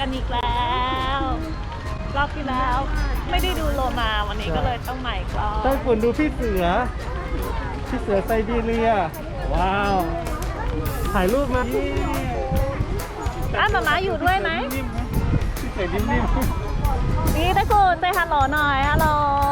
กันอีกแล้ว รอบที่แล้ว ไม่ได้ดูโลมาวันนี้ก็เลยต้องใหม่อีกรอบไต้ฝุ่นดูพี่เสือ พี่เสือไซบีเรีย ว้าว ถ่ายรูปมานี่อะหมาม้าอยู่ด้วยไหมนิ่มๆนะพี่เสือนิ่มนี่ไต้ฝุ่นใจฮัลโหลหน่อยฮัลโหลฮัล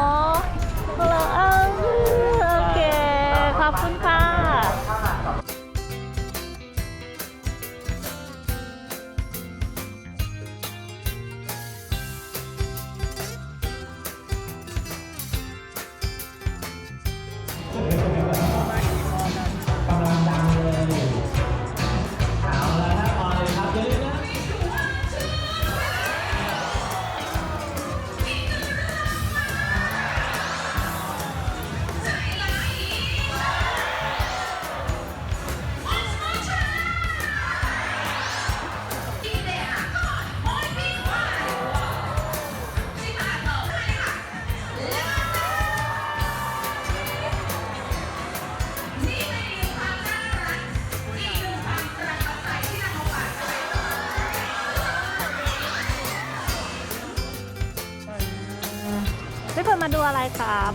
มาดูอะไรครับ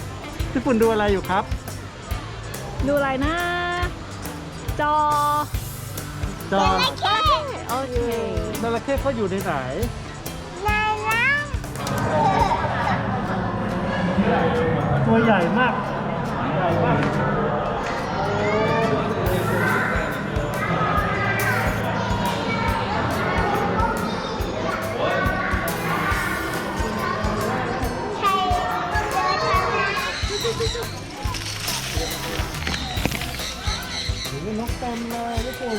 ๆพี่ฝุ่นดูอะไรอยู่ครับ ดูอะไรนะ จอจอโอเคจระเข้เขาอยู่ในไหนตัวใหญ่มากใหญ่มาก โอ้โหนกเต็มเลยทุกคน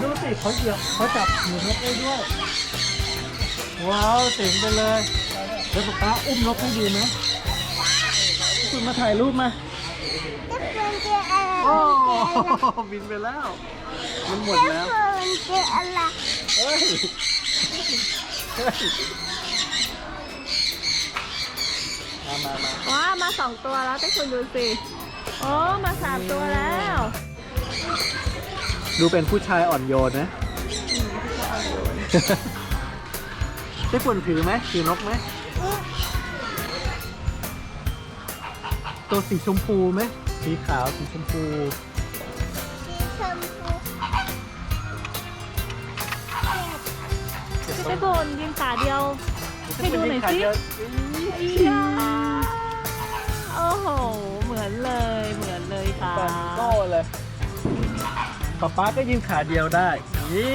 ดูสิเขาเหยียบเขาจับหูนกได้ด้วย ว้าวเจ๋งไปเลยเดี๋ยวป๊าป๊าอุ้มนกให้ดูนะคุณมาถ่ายรูปมาโอ้บินไปแล้ว มันหมดแล้วเฮ้ยเฮ้ย มามามาว้ามาสองตัวแล้วไต้ฝุ่นดูสิโอ้มาสามตัวแล้วดูเป็นผู้ชายอ่อนโยนนะได้ฝนถือไหมถือนกไหมตัวสีชมพูไหมสีขาวสีชมพูไต้ฝุ่นยืนขาเดียว ให้ดูหน่อยสิอียาโอ้โห เหมือนเลย เหมือนเลยค่ะแบนโก้เลยป๊าป๊าก็ยืนขาเดียวได้นี่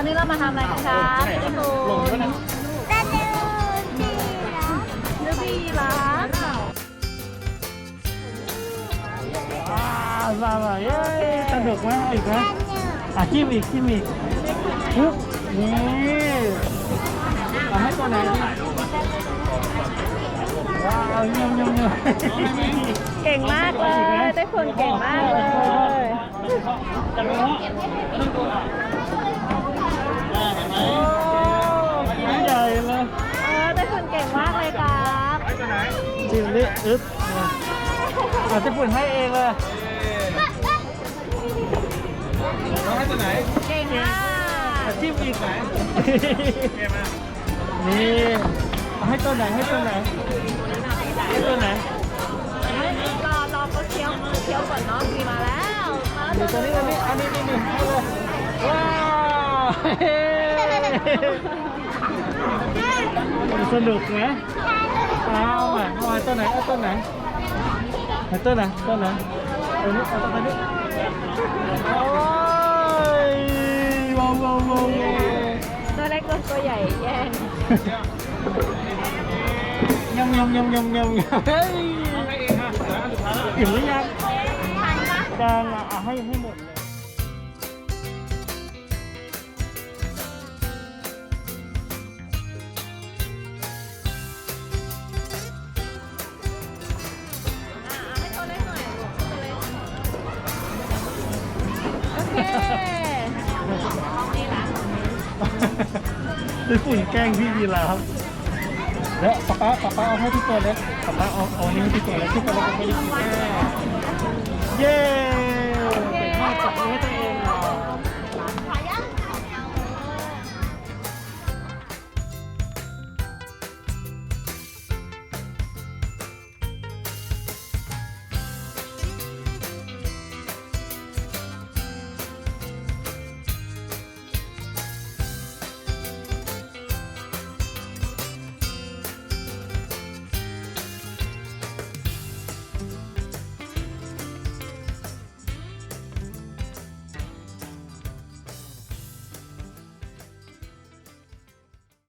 ตอนนี้เรามาทำอะไรกันคะไต้ฝุ่หลงแล้วนนะเลือกพี่ร้านว้าวมามาเย้สนุกมเอาอีกไหมอะจิ้มอีกจิ้มอีกปุ๊บนี่เอาให้ตัวไหนว้าวเยี่ยมเยี่ยมเยี่ยมเก่งมากเลยไต้ฝุ่นเก่งมากเลย อึ๊บเนี่ยอาจจะปุ่นให้เองเลยเก่งมากจิ้มอีกไหนนี่เอาให้ตัวไหนให้ตัวไหนให้ตัวไหนรอรอเขาเคี้ยวเคี้ยวก่อนเนาะมีมาแล้วมาเดี๋แล้ยววตัวนี้ตัวนี้อันนี้นี่นี่ให้เลยว้าวเฮ้ สนุกไหมเอาอะเอาอะตัวไหนเอาตัวไหนเอาตัวไหนตัวไหนตัวนี้เอาตัวนี้โอ้ยว้าวว้าวว้าวตัวเล็กกับตัวใหญ่แย่งยำยำยำยำยำเฮ้ยอิ่มหรือยังทันปะจางอะเอาให้ให้หมดเลย พี่ฝุ่นแกล้งพี่ยีราฟแล้วป๊าป๊าป๊าป๊าเอาให้พี่ตัวเล็กป๊าป๊าเอาเอานี่ให้พี่ตัวเล็กพี่ตัวเล็กก็ไม่ได้กินแน่เย้เก่งมากจับมือให้ตัว